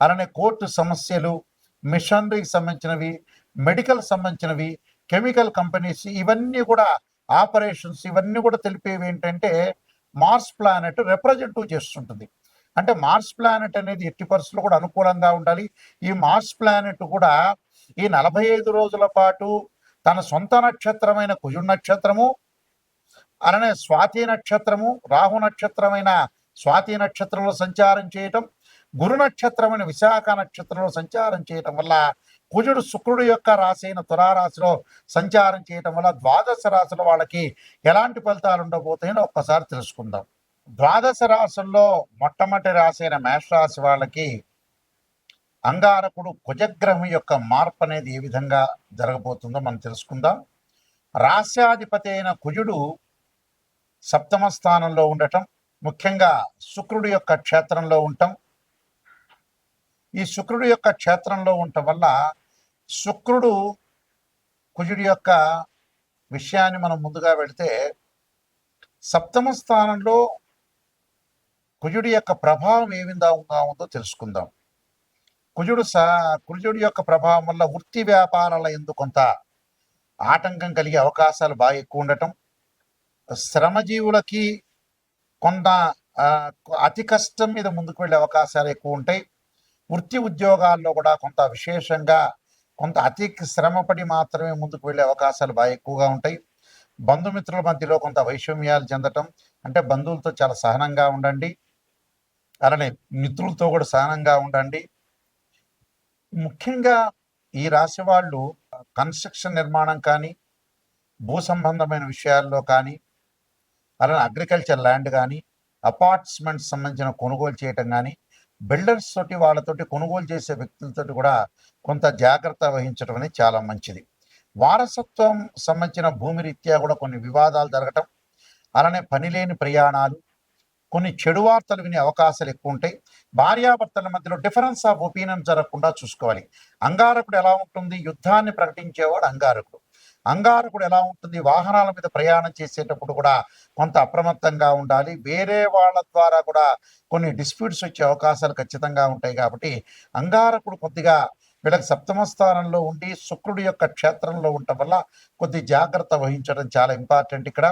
అలానే కోర్టు సమస్యలు మిషనరీకి సంబంధించినవి మెడికల్ సంబంధించినవి కెమికల్ కంపెనీస్ ఇవన్నీ కూడా ఆపరేషన్స్ ఇవన్నీ కూడా తెలిపేవి ఏంటంటే మార్స్ ప్లానెట్ రిప్రజెంటివ్ చేస్తుంటుంది. అంటే మార్స్ ప్లానెట్ అనేది ఎట్టి పరిస్థితుల్లో కూడా అనుకూలంగా ఉండాలి. ఈ మార్స్ ప్లానెట్ కూడా ఈ నలభై ఐదు రోజుల పాటు తన సొంత నక్షత్రమైన కుజు నక్షత్రము అలానే స్వాతి నక్షత్రము రాహు నక్షత్రమైన స్వాతి నక్షత్రంలో సంచారం చేయటం గురు నక్షత్రమైన విశాఖ నక్షత్రంలో సంచారం చేయటం వల్ల కుజుడు శుక్రుడు యొక్క రాశి అయిన తులారాశిలో సంచారం చేయటం వల్ల ద్వాదశ రాశుల వాళ్ళకి ఎలాంటి ఫలితాలు ఉండబోతాయని ఒక్కసారి తెలుసుకుందాం. ద్వాదశ రాశుల్లో మొట్టమొదటి రాశి అయిన మేషరాశి వాళ్ళకి అంగారకుడు కుజగ్రహం యొక్క మార్పు అనేది ఏ విధంగా జరగబోతుందో మనం తెలుసుకుందాం. రాశ్యాధిపతి అయిన కుజుడు సప్తమ స్థానంలో ఉండటం ముఖ్యంగా శుక్రుడు యొక్క క్షేత్రంలో ఉండటం ఈ శుక్రుడి యొక్క క్షేత్రంలో ఉండటం వల్ల శుక్రుడు కుజుడి యొక్క విషయాన్ని మనం ముందుగా వెళితే సప్తమ స్థానంలో కుజుడి యొక్క ప్రభావం ఏ విధంగా ఉందో తెలుసుకుందాం. కుజుడు సా కుజుడి యొక్క ప్రభావం వల్ల వృత్తి వ్యాపారాల ఎందు కొంత ఆటంకం కలిగే అవకాశాలు బాగా ఎక్కువ ఉండటం శ్రమజీవులకి కొంత అతి కష్టం మీద ముందుకు వెళ్ళే అవకాశాలు ఎక్కువ ఉంటాయి. వృత్తి ఉద్యోగాల్లో కూడా కొంత విశేషంగా కొంత అతి శ్రమపడి మాత్రమే ముందుకు వెళ్ళే అవకాశాలు బాగా ఎక్కువగా ఉంటాయి. బంధుమిత్రుల మధ్యలో కొంత వైషమ్యాలు చెందటం అంటే బంధువులతో చాలా సహనంగా ఉండండి. అలానే మిత్రులతో కూడా సహనంగా ఉండండి. ముఖ్యంగా ఈ రాశి వాళ్ళు కన్స్ట్రక్షన్ నిర్మాణం కానీ భూ సంబంధమైన విషయాల్లో కానీ అలానే అగ్రికల్చర్ ల్యాండ్ కానీ అపార్ట్మెంట్స్ సంబంధించిన కొనుగోలు చేయటం కానీ బిల్డర్స్ తోటి వాళ్ళతోటి కొనుగోలు చేసే వ్యక్తులతోటి కూడా కొంత జాగ్రత్త వహించడం అనేది చాలా మంచిది. వారసత్వం సంబంధించిన భూమి రీత్యా కూడా కొన్ని వివాదాలు జరగటం అలానే పనిలేని ప్రయాణాలు కొన్ని చెడు వార్తలు వినే అవకాశాలు ఎక్కువ ఉంటాయి. భార్యాభర్తల మధ్యలో డిఫరెన్స్ ఆఫ్ ఒపీనియన్ జరగకుండా చూసుకోవాలి. అంగారకుడు ఎలా ఉంటుంది? యుద్ధాన్ని ప్రకటించేవాడు అంగారకుడు. అంగారకుడు ఎలా ఉంటుంది? వాహనాల మీద ప్రయాణం చేసేటప్పుడు కూడా కొంత అప్రమత్తంగా ఉండాలి. వేరే వాళ్ళ ద్వారా కూడా కొన్ని డిస్ప్యూట్స్ వచ్చే అవకాశాలు ఖచ్చితంగా ఉంటాయి కాబట్టి అంగారకుడు కొద్దిగా వీళ్ళకి సప్తమ స్థానంలో ఉండి శుక్రుడి యొక్క క్షేత్రంలో ఉండటం వల్ల కొద్ది జాగ్రత్త వహించడం చాలా ఇంపార్టెంట్ ఇక్కడ.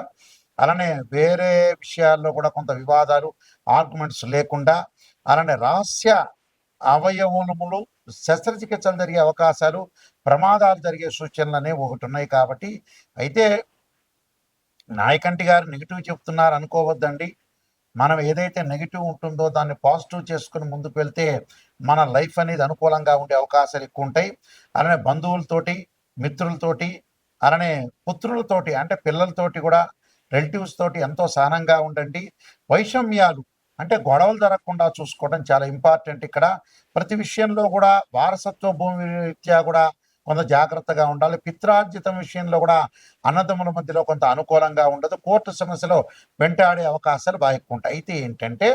అలానే వేరే విషయాల్లో కూడా కొంత వివాదాలు ఆర్గ్యుమెంట్స్ లేకుండా అలానే రహస్య అవయవములు శస్త్రచికిత్సలు జరిగే అవకాశాలు ప్రమాదాలు జరిగే సూచనలు అనేవి ఒకటి ఉన్నాయి కాబట్టి అయితే నాయకంటి గారు నెగిటివ్ చెప్తున్నారు అనుకోవద్దండి. మనం ఏదైతే నెగిటివ్ ఉంటుందో దాన్ని పాజిటివ్ చేసుకుని ముందుకు వెళ్తే మన లైఫ్ అనేది అనుకూలంగా ఉండే అవకాశాలు ఎక్కువ ఉంటాయి. అలానే బంధువులతోటి మిత్రులతోటి అలానే పుత్రులతోటి అంటే పిల్లలతోటి కూడా రిలేటివ్స్ తోటి ఎంతో సహనంగా ఉండండి. వైషమ్యాలు అంటే గొడవలు జరగకుండా చూసుకోవడం చాలా ఇంపార్టెంట్ ఇక్కడ. ప్రతి విషయంలో కూడా వారసత్వ భూమి రీత్యా కూడా కొంత జాగ్రత్తగా ఉండాలి. పిత్రార్జితం విషయంలో కూడా అన్నదమ్ముల మధ్యలో కొంత అనుకూలంగా ఉండదు. కోర్టు సమస్యలో వెంటాడే అవకాశాలు బాగా ఎక్కువ ఉంటాయి. అయితే ఏంటంటే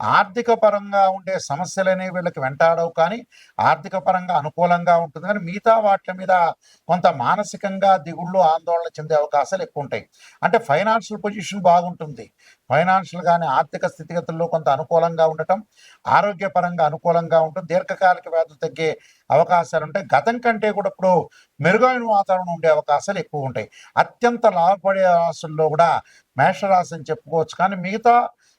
ఆర్థిక పరంగా ఉండే సమస్యలు అనేవి వీళ్ళకి వెంటాడవు కానీ ఆర్థిక పరంగా అనుకూలంగా ఉంటుంది కానీ మిగతా వాటి మీద కొంత మానసికంగా దిగుళ్ళు ఆందోళన చెందే అవకాశాలు ఎక్కువ ఉంటాయి అంటే ఫైనాన్షియల్ పొజిషన్ బాగుంటుంది. ఫైనాన్షియల్ కానీ ఆర్థిక స్థితిగతుల్లో కొంత అనుకూలంగా ఉండటం ఆరోగ్యపరంగా అనుకూలంగా ఉంటుంది దీర్ఘకాలిక వ్యాధులు తగ్గే అవకాశాలు ఉంటాయి. గతం కంటే కూడా ఇప్పుడు మెరుగైన వాతావరణం ఉండే అవకాశాలు ఎక్కువ ఉంటాయి అత్యంత లాభపడే రాసుల్లో కూడా మేషరాశి అని చెప్పుకోవచ్చు కానీ మిగతా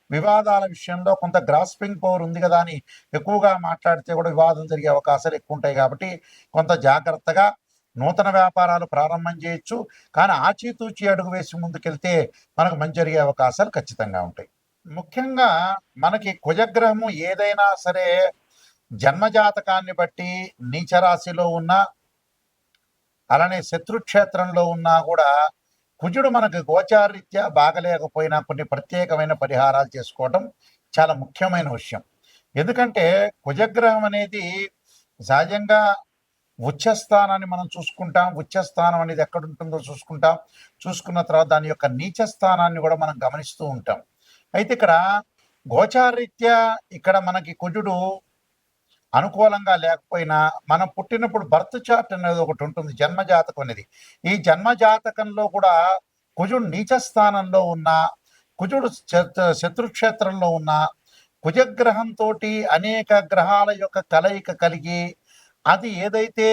వివాదాల విషయంలో కొంత గ్రాస్పింగ్ పవర్ ఉంది కదా అని ఎక్కువగా మాట్లాడితే కూడా వివాదం జరిగే అవకాశాలు ఎక్కువ ఉంటాయి కాబట్టి కొంత జాగ్రత్తగా నూతన వ్యాపారాలు ప్రారంభం చేయొచ్చు. కానీ ఆచితూచి అడుగు వేసి ముందుకెళ్తే మనకు మంచి జరిగే అవకాశాలు ఖచ్చితంగా ఉంటాయి. ముఖ్యంగా మనకి కుజగ్రహము ఏదైనా సరే జన్మజాతకాన్ని బట్టి నీచరాశిలో ఉన్న అలానే శత్రుక్షేత్రంలో ఉన్నా కూడా కుజుడు మనకు గోచారీత్యా బాగలేకపోయినా కొన్ని ప్రత్యేకమైన పరిహారాలు చేసుకోవటం చాలా ముఖ్యమైన విషయం. ఎందుకంటే కుజగ్రహం అనేది సహజంగా ఉచ్చస్థానాన్ని మనం చూసుకుంటాం. ఉచ్చస్థానం అనేది ఎక్కడ ఉంటుందో చూసుకుంటాం. చూసుకున్న తర్వాత దాని యొక్క నీచ స్థానాన్ని కూడా మనం గమనిస్తూ ఉంటాం. అయితే ఇక్కడ గోచారీత్యా ఇక్కడ మనకి కుజుడు అనుకూలంగా లేకపోయినా మనం పుట్టినప్పుడు బర్త్ చార్ట్ అనేది ఒకటి ఉంటుంది జన్మజాతకం అనేది. ఈ జన్మజాతకంలో కూడా కుజుడు నీచ స్థానంలో ఉన్న కుజుడు శత్రుక్షేత్రంలో ఉన్న కుజగ్రహంతో అనేక గ్రహాల యొక్క కలయిక కలిగి అది ఏదైతే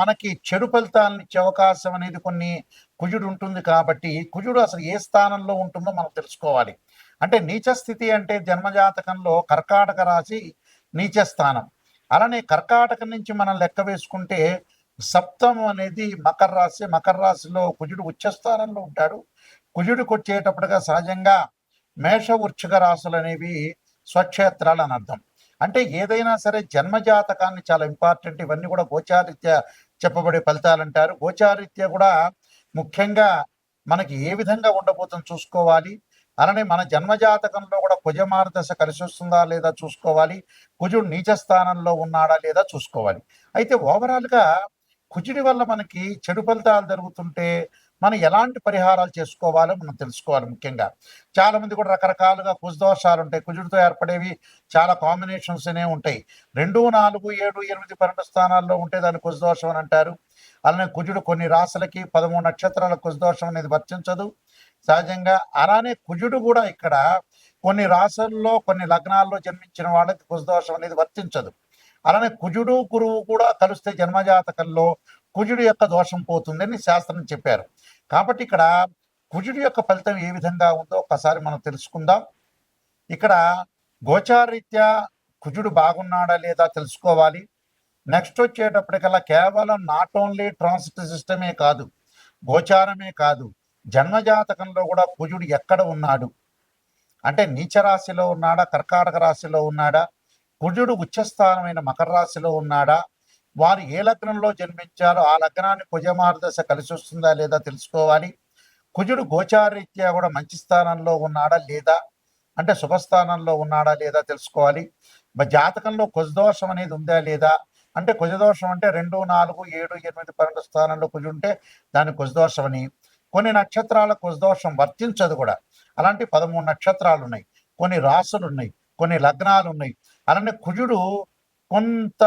మనకి చెడు ఫలితాలను ఇచ్చే అవకాశం అనేది కొన్ని కుజుడు ఉంటుంది కాబట్టి కుజుడు అసలు ఏ స్థానంలో ఉంటుందో మనం తెలుసుకోవాలి. అంటే నీచ స్థితి అంటే జన్మజాతకంలో కర్కాటక రాశి నీచ స్థానం. అలానే కర్కాటక నుంచి మనం లెక్క వేసుకుంటే సప్తం అనేది మకర రాశి మకర రాశిలో కుజుడు ఉచ్చస్థానంలో ఉంటాడు. కుజుడికి వచ్చేటప్పటిగా సహజంగా మేష వృక్షిక రాశులు అనేవి స్వక్షేత్రాలు అని అర్థం. అంటే ఏదైనా సరే జన్మజాతకాన్ని చాలా ఇంపార్టెంట్. ఇవన్నీ కూడా గోచారిత్య చెప్పబడే ఫలితాలు అంటారు. గోచారీత్యా కూడా ముఖ్యంగా మనకి ఏ విధంగా ఉండబోతుందో చూసుకోవాలి. అలానే మన జన్మజాతకంలో కూడా కుజమార దశ కలిసి వస్తుందా లేదా చూసుకోవాలి? కుజుడు నీచ స్థానంలో ఉన్నాడా లేదా చూసుకోవాలి. అయితే ఓవరాల్గా కుజుడి వల్ల మనకి చెడు ఫలితాలు జరుగుతుంటే మనం ఎలాంటి పరిహారాలు చేసుకోవాలో మనం తెలుసుకోవాలి ముఖ్యంగా. చాలా మంది కూడా రకరకాలుగా కుజదోషాలు ఉంటాయి. కుజుడితో ఏర్పడేవి చాలా కాంబినేషన్స్ అనేవి ఉంటాయి. రెండు నాలుగు ఏడు ఎనిమిది పన్నెండు స్థానాల్లో ఉంటే దాన్ని కుజదోషం అని అంటారు. అలానే కుజుడు కొన్ని రాశులకి పదమూడు నక్షత్రాల కుజదోషం అనేది వర్తించదు. సహజంగా అలానే కుజుడు కూడా ఇక్కడ కొన్ని రాశుల్లో కొన్ని లగ్నాల్లో జన్మించిన వాళ్ళకి కుజదోషం అనేది వర్తించదు. అలానే కుజుడు గురువు కూడా కలిస్తే జన్మజాతకంలో కుజుడు యొక్క దోషం పోతుందని శాస్త్రం చెప్పారు. కాబట్టి ఇక్కడ కుజుడు యొక్క ఫలితం ఏ విధంగా ఉందో ఒకసారి మనం తెలుసుకుందాం. ఇక్కడ గోచారీత్యా కుజుడు బాగున్నాడా లేదా తెలుసుకోవాలి. నెక్స్ట్ వచ్చేటప్పటికల్లా కేవలం నాట్ ఓన్లీ ట్రాన్సిట్ సిస్టమే కాదు గోచారమే కాదు. జన్మజాతకంలో కూడా కుజుడు ఎక్కడ ఉన్నాడు? అంటే నీచ రాశిలో ఉన్నాడా? కర్కాటక రాశిలో ఉన్నాడా? కుజుడు ఉచ్చస్థానమైన మకర రాశిలో ఉన్నాడా? వారు ఏ లగ్నంలో జన్మించారో? ఆ లగ్నాన్ని కుజమార్దశ కలిసి వస్తుందా లేదా తెలుసుకోవాలి. కుజుడు గోచారీత్యా కూడా మంచి స్థానంలో ఉన్నాడా లేదా? అంటే శుభస్థానంలో ఉన్నాడా లేదా తెలుసుకోవాలి. మరి జాతకంలో కుజదోషం అనేది ఉందా లేదా? అంటే కుజదోషం అంటే రెండు నాలుగు ఏడు ఎనిమిది పన్నెండు స్థానంలో కుజు ఉంటే దాని కుజదోషం అని. కొన్ని నక్షత్రాల కుశదోషం వర్తించదు కూడా. అలాంటి పదమూడు నక్షత్రాలు ఉన్నాయి కొన్ని రాసులు ఉన్నాయి కొన్ని లగ్నాలు ఉన్నాయి అలానే కుజుడు కొంత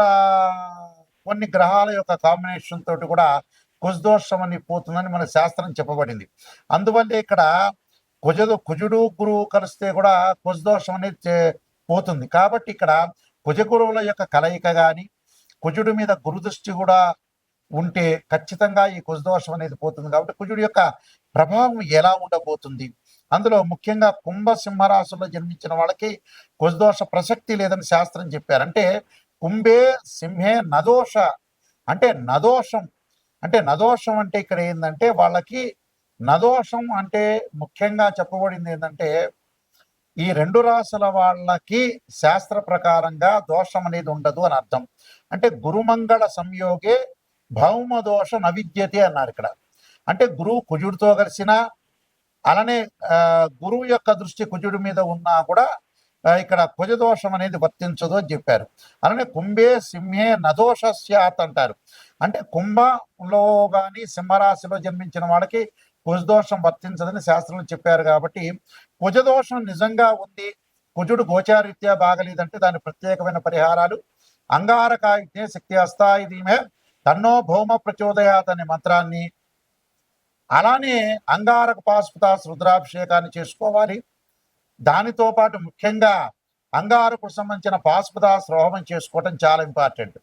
కొన్ని గ్రహాల యొక్క కాంబినేషన్ తోటి కూడా కుశదోషం అని పోతుందని మన శాస్త్రం చెప్పబడింది. అందువల్ల ఇక్కడ కుజదు కుజుడు గురువు కలిస్తే కూడా కుశదోషం అనేది చే- పోతుంది. కాబట్టి ఇక్కడ కుజ గురువుల యొక్క కలయిక కానీ కుజుడి మీద గురుదృష్టి కూడా ఉంటే ఖచ్చితంగా ఈ కుజదోషం అనేది పోతుంది కాబట్టి కుజుడి యొక్క ప్రభావం ఎలా ఉండబోతుంది? అందులో ముఖ్యంగా కుంభ సింహరాశుల్లో జన్మించిన వాళ్ళకి కుజదోష ప్రసక్తి లేదని శాస్త్రం చెప్పారు. అంటే కుంభే సింహే నదోష. అంటే నదోషం. అంటే నదోషం అంటే ఇక్కడ ఏంటంటే వాళ్ళకి నదోషం అంటే ముఖ్యంగా చెప్పబడింది ఏంటంటే ఈ రెండు రాసుల వాళ్ళకి శాస్త్ర ప్రకారంగా దోషం అనేది ఉండదు అని అర్థం. అంటే గురుమంగళ సంయోగే భౌమ దోష నవిద్యతే అన్నారు ఇక్కడ. అంటే గురువు కుజుడితో కలిసిన అలానే గురువు యొక్క దృష్టి కుజుడి మీద ఉన్నా కూడా ఇక్కడ కుజదోషం అనేది వర్తించదు అని చెప్పారు. అలానే కుంభే సింహే నదోష స్యాత్ అంటారు. అంటే కుంభంలో కానీ సింహరాశిలో జన్మించిన వాళ్ళకి కుజదోషం వర్తించదని శాస్త్రంలో చెప్పారు కాబట్టి కుజదోషం నిజంగా ఉంది కుజుడు గోచారీత్యా బాగలేదంటే దాని ప్రత్యేకమైన పరిహారాలు అంగారకాయుజ్ఞే శక్తి అస్థాయిదీమే తన్నో భౌమ ప్రచోదయాత్ అనే మంత్రాన్ని అలానే అంగారక పాశుపతాస్ రుద్రాభిషేకాన్ని చేసుకోవాలి. దానితో పాటు ముఖ్యంగా అంగారకుడు సంబంధించిన పాశుపదాస్ రోహమం చేసుకోవటం చాలా ఇంపార్టెంట్.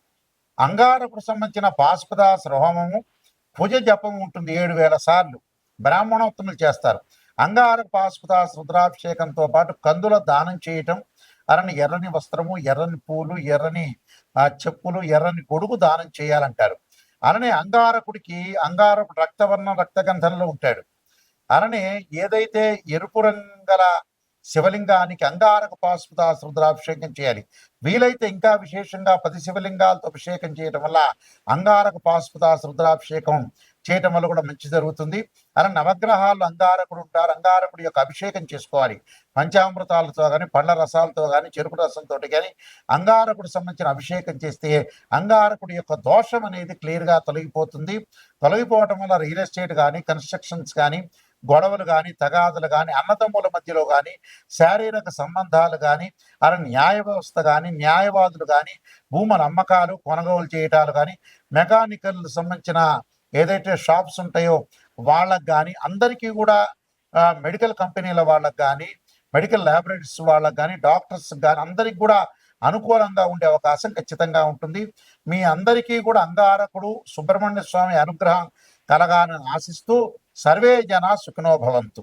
అంగారకుడు సంబంధించిన పాశుపదాస్ రోహమము భుజ జపం ఉంటుంది ఏడు వేల సార్లు. బ్రాహ్మణోత్తములు చేస్తారు. అంగారక పాశుపదాస్ రుద్రాభిషేకంతో పాటు కందుల దానం చేయటం అరని ఎర్రని వస్త్రము ఎర్రని పూలు ఎర్రని ఆ, చెప్పులు ఎర్రని గొడుగు దానం చేయాలంటారు. అలానే అంగారకుడికి అంగారకుడు రక్తవర్ణం రక్తగంధంలో ఉంటాడు. అలానే ఏదైతే ఎరుపు రంగల శివలింగానికి అంగారక పాశుపదాస్ రుద్రాభిషేకం చేయాలి. వీలైతే ఇంకా విశేషంగా పది శివలింగాలతో అభిషేకం చేయటం వల్ల అంగారక పాశుపదాస్ రుద్రాభిషేకం చేయటం వల్ల కూడా మంచి జరుగుతుంది. అలా నవగ్రహాలు అంగారకుడు ఉంటారు. అంగారకుడి యొక్క అభిషేకం చేసుకోవాలి. పంచామృతాలతో కానీ పండ్ల రసాలతో కానీ చెరుకు రసంతో కానీ అంగారకుడు సంబంధించిన అభిషేకం చేస్తే అంగారకుడి యొక్క దోషం అనేది క్లియర్గా తొలగిపోతుంది. తొలగిపోవటం వల్ల రియల్ ఎస్టేట్ కానీ కన్స్ట్రక్షన్స్ కానీ గొడవలు కానీ తగాదులు కానీ అన్నదమ్ముల మధ్యలో కానీ శారీరక సంబంధాలు కానీ అలా న్యాయ వ్యవస్థ కానీ న్యాయవాదులు కానీ భూముల అమ్మకాలు కొనుగోలు చేయటాలు కానీ మెకానికల్ సంబంధించిన ఏదైతే షాప్స్ ఉంటాయో వాళ్ళకు కానీ అందరికీ కూడా మెడికల్ కంపెనీల వాళ్ళకి కానీ మెడికల్ ల్యాబొరేటరీస్ వాళ్ళకి కానీ డాక్టర్స్ కానీ అందరికి కూడా అనుకూలంగా ఉండే అవకాశం ఖచ్చితంగా ఉంటుంది. మీ అందరికీ కూడా అంగారకుడు సుబ్రహ్మణ్య స్వామి అనుగ్రహం కలగాలని ఆశిస్తూ సర్వే జన సుఖనోభవంతు